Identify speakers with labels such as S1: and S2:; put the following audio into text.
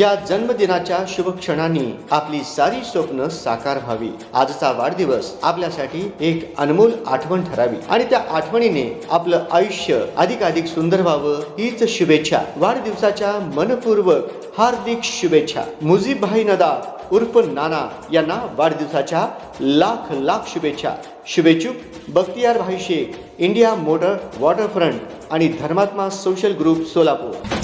S1: या जन्मदिनाच्या शुभ क्षणांनी आपली सारी स्वप्न साकार व्हावी. आजचा वाढदिवस आपल्यासाठी एक अनमोल आठवण ठरावी. आणि त्या आठवणीने आपलं आयुष्य अधिकाधिक सुंदर व्हावं हीच शुभेच्छा. वाढदिवसाच्या मनपूर्वक हार्दिक शुभेच्छा. मुजीबभाई नदा उर्फ नाना यांना वाढदिवसाच्या लाख लाख शुभेच्छा. शुभेच्छुक बख्तियार भाई शेख इंडिया मोटर वॉटरफ्रंट आणि धर्मात्मा सोशल ग्रुप सोलापूर.